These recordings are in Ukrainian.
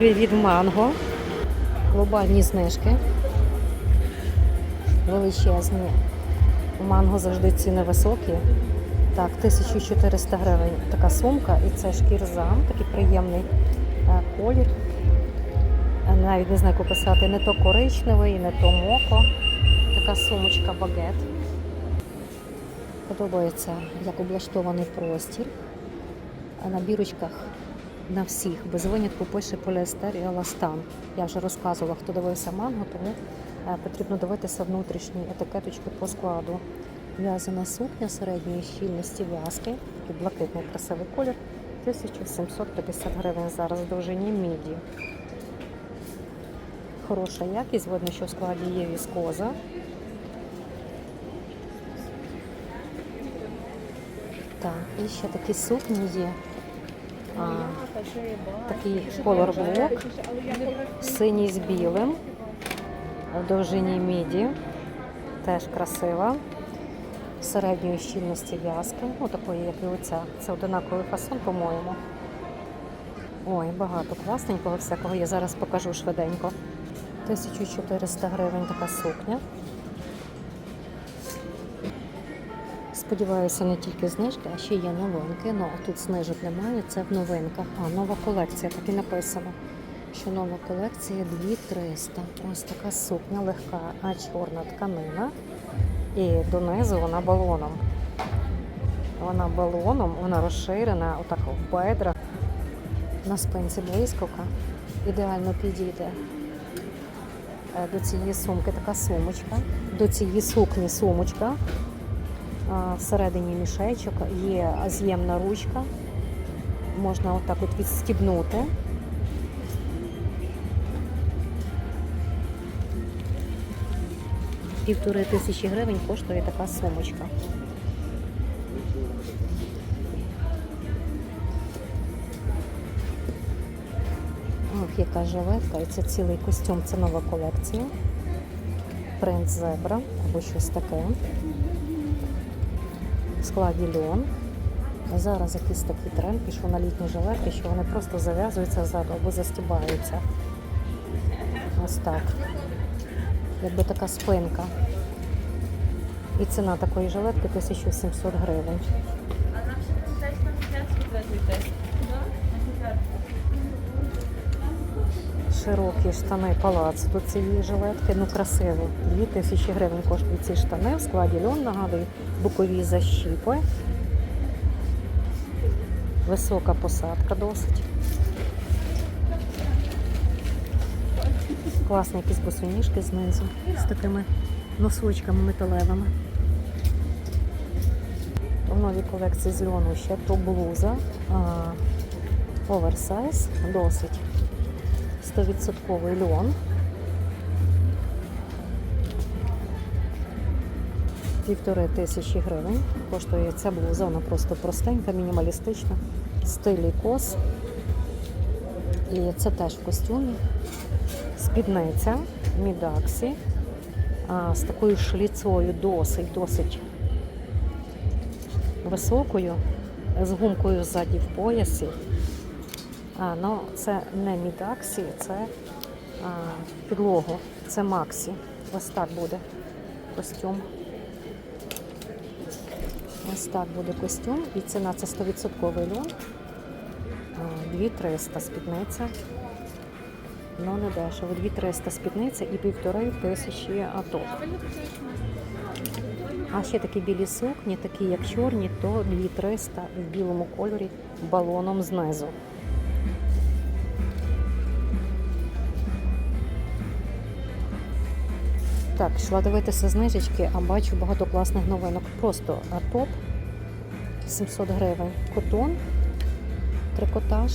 Від манго. Глобальні знижки. Величезні. Манго завжди ціни високі. Так, 1400 гривень така сумка, і це шкірзам, такий приємний е, колір. Е, Навіть не знаю, як описати, не то коричневий, не то моко. Така сумочка багет. Подобається, як облаштований простір. А на бірочках на всіх без винятку пише поліестер і еластан. Я вже розказувала, хто дивився манго, тому е, потрібно дивитися внутрішні етикеточки по складу. В'язана сукня середньої щільності в'язки, такий блакитний красивий колір. 1750 гривень зараз в довжині міді. Хороша якість, видно, що в складі є віскоза. Так, і ще такі сукні є. А, такий колор блок, синій з білим, в довжині міді, теж красива. Середньої щільності в'язки, ну такої, як і оця. Це одинаковий фасон, по-моєму. Ой, багато класненького всякого. Я зараз покажу швиденько. 1400 гривень така сукня. Сподіваюся, не тільки знижки, а ще є новинки. Ну, тут знижок немає, це в новинках. А, нова колекція, так і написано. Що нова колекція 2300. Ось така сукня легка, а чорна тканина. І донизу вона балоном. Вона балоном, вона розширена, отак в бедрах. На спинці блискавка. Ідеально підійде. Е, До цієї сумки така сумочка. До цієї сукні сумочка. Всередині мішечок є з'ємна ручка. Можна отак от відстібнути. Півтори тисячі гривень коштує така сумочка. Ох, яка жилетка, і це цілий костюм, це нова колекція. Принц зебра або щось таке. В складі льон. Зараз якийсь такий тренд пішов на літні жилетки, що вони просто зав'язуються ззаду або застібаються. Ось так. Якби така спинка. І ціна такої жилетки 1700 гривень. Широкі штани палац до цієї жилетки, ну красиві. 2000 гривень коштують ці штани. В складі льон, нагадую, бокові защіпи. Висока посадка досить. Класні якісь босоніжки знизу з такими носочками металевими. В новій колекції з льону ще то блуза. Оверсайз досить. 100% льон. Півтори тисячі гривень коштує ця блуза, вона просто простенька, мінімалістична, стилі кос. І це теж в костюмі. Спідниця Мідаксі з такою шліцою досить, досить високою, з гумкою ззаді в поясі. А, ну це не мідаксі, це а, підлогу, це Максі. Ось так буде костюм. Ось так буде костюм. І ціна це 100% льон. А, 2300 спідниця. Ну, не дешево. 2300 спідниця і півтори тисячі атоп. А ще такі білі сукні, такі як чорні, то 2300 в білому кольорі балоном знизу. Так, йшла дивитися знижечки, а бачу багато класних новинок. Просто топ 700 гривень. Котон, трикотаж.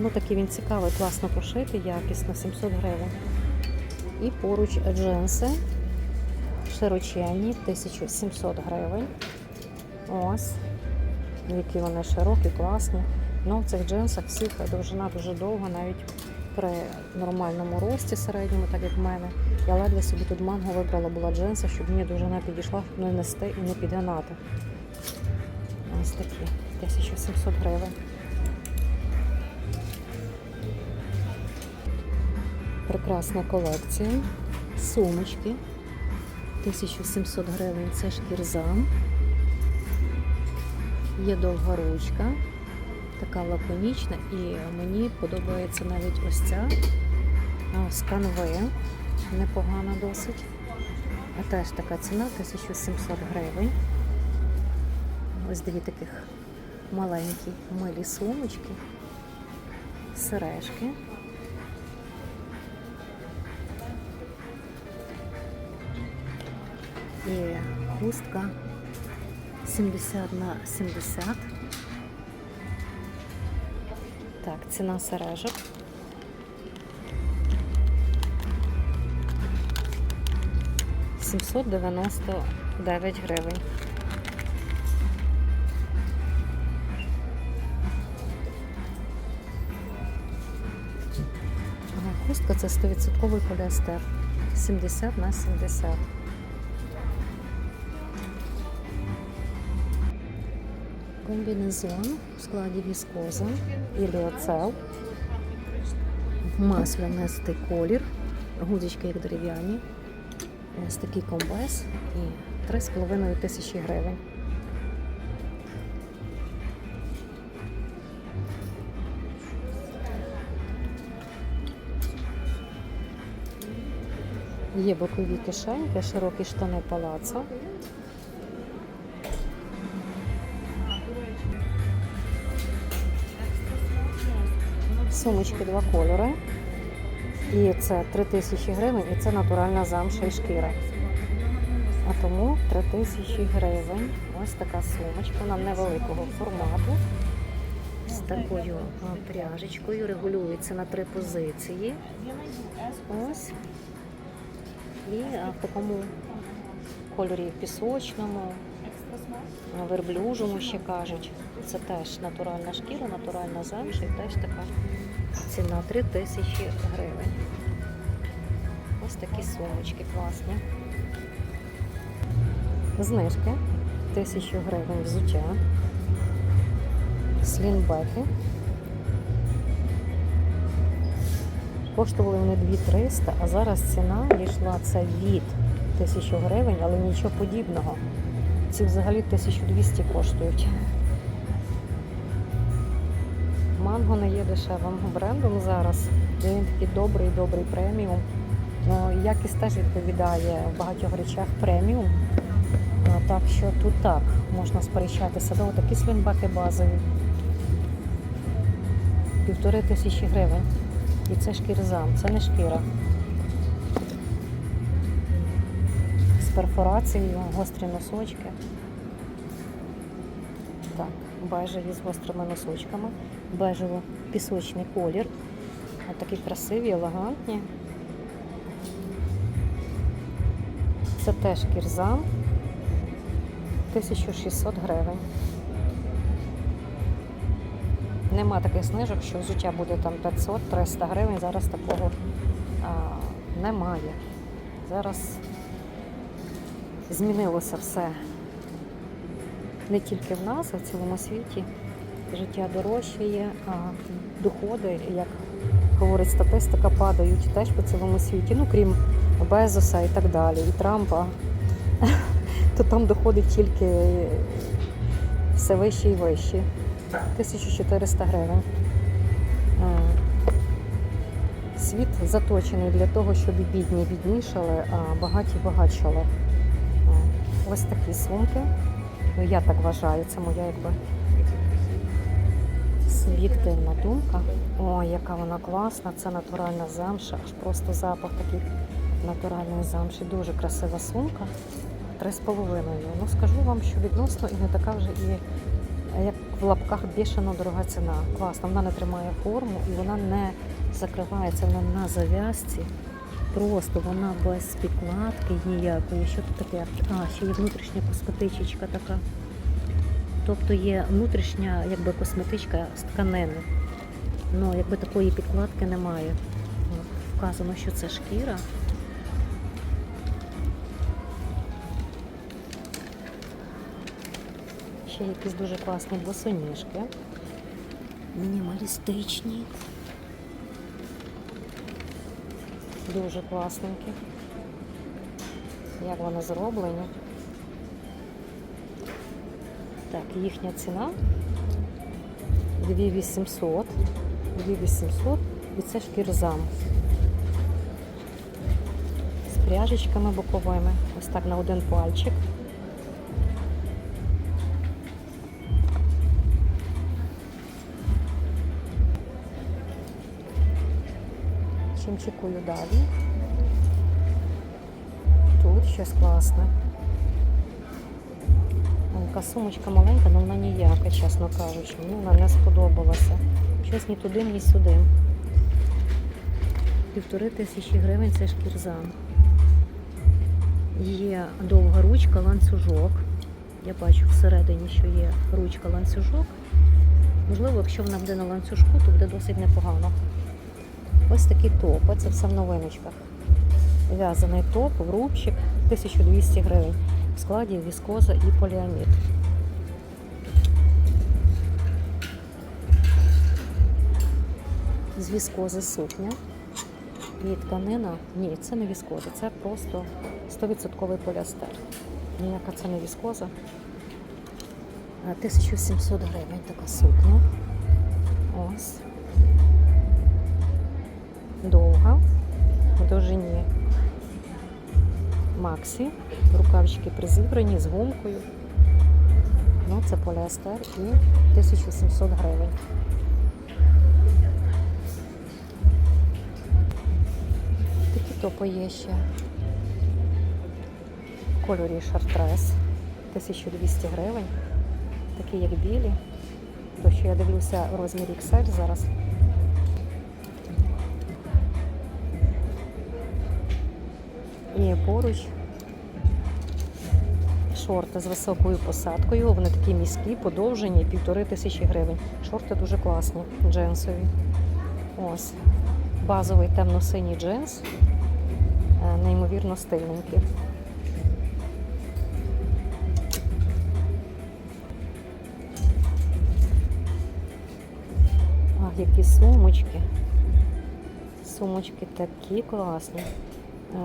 Ну такий він цікавий, класно пошитий, якісно, 700 гривень. І поруч джинси широченні, 1700 гривень. Ось. Які вони широкі, класні. Ну, в цих джинсах всіх довжина дуже довга, навіть при нормальному рості середньому, так як в мене. Я ледве собі тут манго вибрала була джинси, щоб мені довжина підійшла, щоб не нести і не підгинати. Ось такі. 1700 гривень. Прекрасна колекція. Сумочки. 1700 гривень це шкірза. Є довга ручка, така лаконічна, і мені подобається навіть ось ця з канви. Непогана досить. А теж така ціна 1700 гривень. Ось дві таких маленькі милі сумочки, сережки. І хустка 70 на 70. Так, ціна сережок. Сімсот дев'яносто дев'ять гривень. Хустка це 100% поліестер. 70 на 70. Комбінезон у складі віскоза і ліоцел. Маслянистий колір. Гудочки як дерев'яні. Ось такий комбез і 3,5 тисячі гривень. Є бокові кишеньки, широкі штани палацо. Сумочки два кольори. І це 3 тисячі гривень, і це натуральна замша і шкіра. А тому 3 тисячі гривень. Ось така сумочка, вона невеликого формату. З такою пряжечкою. Регулюється на три позиції. Ось. І в такому кольорі пісочному, верблюжому ще кажуть. Це теж натуральна шкіра, натуральна замша і теж така ціна 3 тисячі гривень. Ось такі сумочки класні. Знижки 1000 гривень взуття. Слінбеки. Коштували вони 2300, а зараз ціна дійшла це від 1000 гривень, але нічого подібного. Ці взагалі 1200 коштують. Манго не є дешевим брендом зараз. Він такий добрий, добрий преміум. Ну, якість теж відповідає в багатьох речах преміум. Так що тут так можна сперечатися. Ну, такі слінбаки базові. Півтори тисячі гривень. І це шкірзам, це не шкіра. З перфорацією, гострі носочки. Так, бежеві з гострими носочками, бежево-пісочний колір. Ось такі красиві, елегантні. Це теж кірзам. 1600 гривень. Нема таких знижок, що взуття буде там 500-300 гривень. Зараз такого а, немає. Зараз змінилося все не тільки в нас, а в цілому світі. Життя дорожчає, а доходи, як говорить статистика, падають теж по цілому світі. Ну, крім Безоса і так далі, і Трампа, то там доходить тільки все вище і вище. 1400 гривень. Е, Світ заточений для того, щоб бідні біднішали, а багаті багатшали. Е, Ось такі сумки. Ну, я так вважаю, це моя якби суб'єктивна думка. Ой, яка вона класна, це натуральна замша, аж просто запах такий натуральної замші. Дуже красива сумка. Три з половиною. Ну скажу вам, що відносно і не така вже і як в лапках бішено дорога ціна. Класна, вона не тримає форму і вона не закривається, вона на зав'язці. Просто вона без підкладки ніякої. Що тут таке? А, ще є внутрішня косметичка така. Тобто є внутрішня якби косметичка з тканини. Ну, якби такої підкладки немає. Вказано, що це шкіра. Ще якісь дуже класні босоніжки. Мінімалістичні. Дуже класненькі. Як вони зроблені. Так, їхня ціна 2800. 2800 і це шкірзам. З пряжечками боковими. Ось так на один пальчик. Чимчикую далі. Тут щось класне. Яка сумочка маленька, але вона ніяка, чесно кажучи. Мені вона не сподобалася. Щось ні туди, ні сюди. Півтори тисячі гривень це шкірзам. Є довга ручка, ланцюжок. Я бачу всередині, що є ручка ланцюжок. Можливо, якщо вона буде на ланцюжку, то буде досить непогано. Ось такі топи, це все в новиночках. В'язаний топ, рубчик, 1200 гривень. В складі віскоза і поліамід. З віскози сукня. І тканина. Ні, це не віскоза, це просто 100% поліастер. Ніяка це не віскоза. Е, 1700 гривень така сукня. Ось. Довга. В довжині Максі. Рукавчики призібрані з гумкою. Ну, це поліастер і 1700 гривень. Такі топи є ще. В кольорі шартрес 1200 гривень. Такі як білі. То що я дивлюся розмір XL зараз. І поруч шорти з високою посадкою. Вони такі міські, подовжені, півтори тисячі гривень. Шорти дуже класні, джинсові. Ось. Базовий темно-синій джинс. Е, Неймовірно стильненький. Ах, які сумочки. Сумочки такі класні.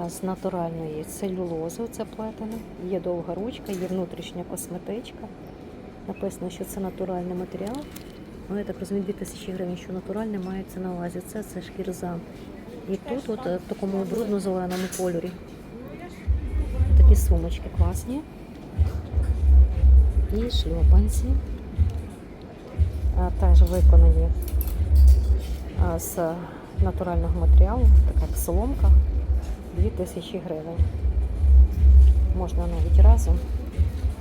З натуральної целюлози це плетено. Є довга ручка, є внутрішня косметичка. Написано, що це натуральний матеріал. Ну, я так розумію, 2000 гривень, що натуральне мається на увазі. Це, це шкірза. І тут от е, в такому брудно-зеленому кольорі. Такі сумочки класні. І шльопанці. Теж виконані з натурального матеріалу, така як соломка. 2000 гривень. Можна навіть разом.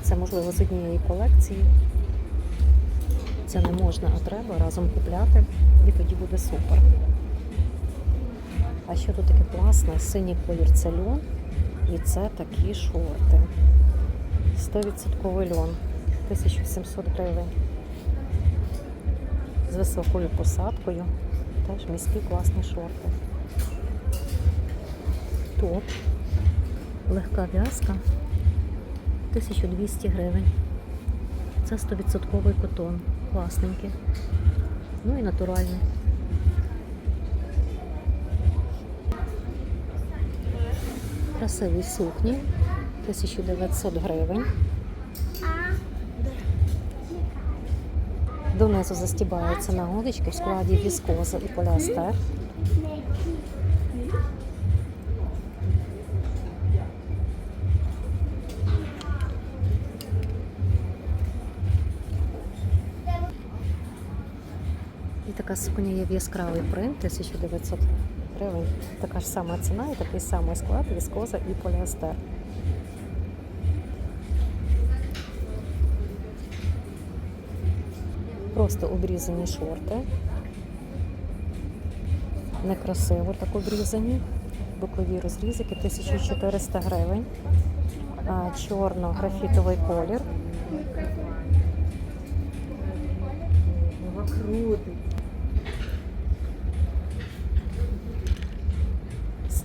Це можливо з однієї колекції. Це не можна, а треба разом купляти. І тоді буде супер. А що тут таке класне? Синій колір це льон. І це такі шорти. 100% льон. 1700 гривень. З високою посадкою. Теж міські класні шорти. Топ. Легка в'язка. 1200 гривень. Це 100% котон. Класненький. Ну і натуральний. Красиві сукні. 1900 гривень. Донизу застібаються нагодочки в складі віскоза і поліастер. Така сукня є в яскравий принт 1900 гривень. Така ж сама ціна і такий самий склад віскоза і поліастер. Просто обрізані шорти. Некрасиво так обрізані. Бокові розрізики 1400 гривень. Чорно-графітовий колір.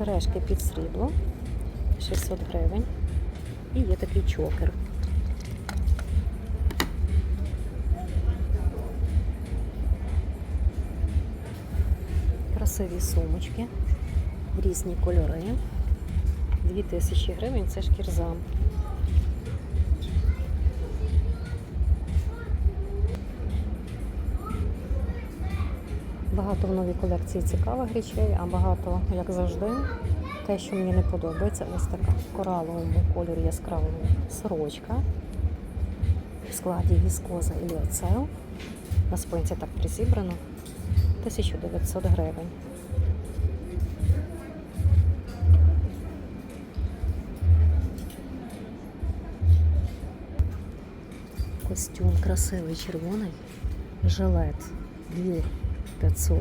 Сережки під срібло 600 гривень. І є такий чокер. Красиві сумочки. Різні кольори. 2000 гривень це шкірза. Багато в новій колекції цікавих речей, а багато, як завжди, те, що мені не подобається, ось така в кораловому кольорі яскравому сорочка в складі віскоза і ліоцел. На спинці так призібрано 1900 гривень. Костюм красивий червоний, жилет 2500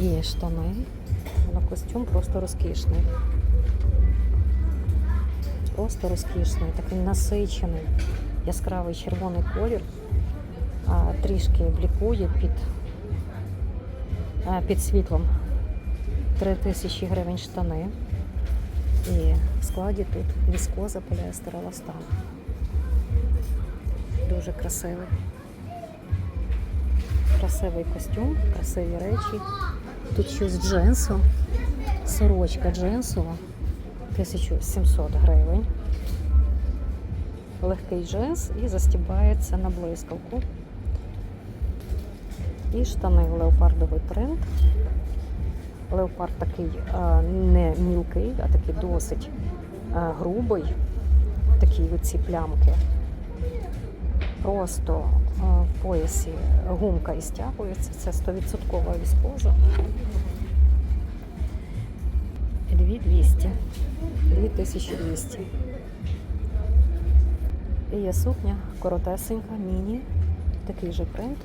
і штани. На костюм просто розкішний. Просто розкішний, такий насичений, яскравий червоний колір, а, трішки блікує під, а, під світлом. 3000 гривень штани. І в складі тут віскоза поліестер еластан. Дуже красивий. Красивий костюм, красиві речі. Тут щось джинсу, сорочка джинсова, 1700 гривень. Легкий джинс і застібається на блискавку. І штани леопардовий принт. Леопард такий а, не мілкий, а такий досить а, грубий. Такі оці плямки. Просто в поясі гумка і стягується. Це 100% віскоза. 2200. 2200. І є сукня коротесенька, міні. Такий же принт,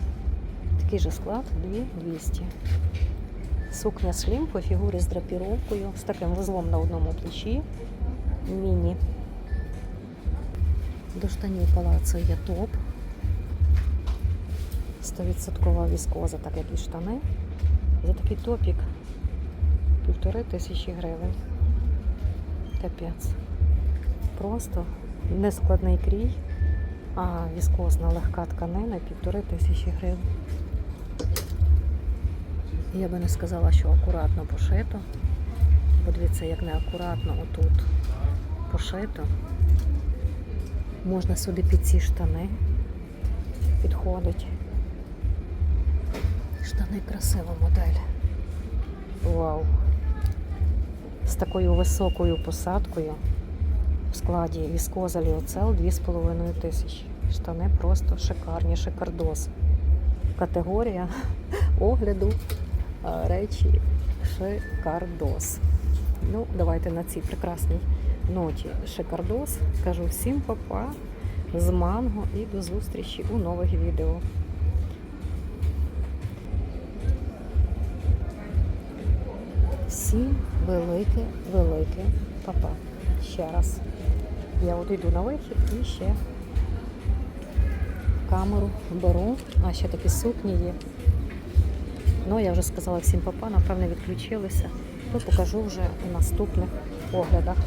такий же склад 2200. Сукня слім по фігурі з драпіровкою, з таким вузлом на одному плечі. Міні. До штанів палацу є топ. 100% віскоза, так як і штани. За такий топік півтори тисячі гривень. Капець. Просто нескладний крій, а віскозна легка тканина півтори тисячі гривень. Я би не сказала, що акуратно пошито. Подивіться, як неакуратно отут пошито. Можна сюди під ці штани підходить. Штани красива модель. Вау! З такою високою посадкою в складі віскоза ліоцел 2,5 тисячі. Штани просто шикарні, шикардос. Категорія огляду речі шикардос. Ну, давайте на цій прекрасній ноті шикардос. Кажу всім папа з манго і до зустрічі у нових відео. Всім велике, велике папа. Ще раз. Я от йду на вихід і ще камеру беру. А ще такі сукні є. Ну, я вже сказала всім папа, напевне, відключилися. То покажу вже у наступних оглядах.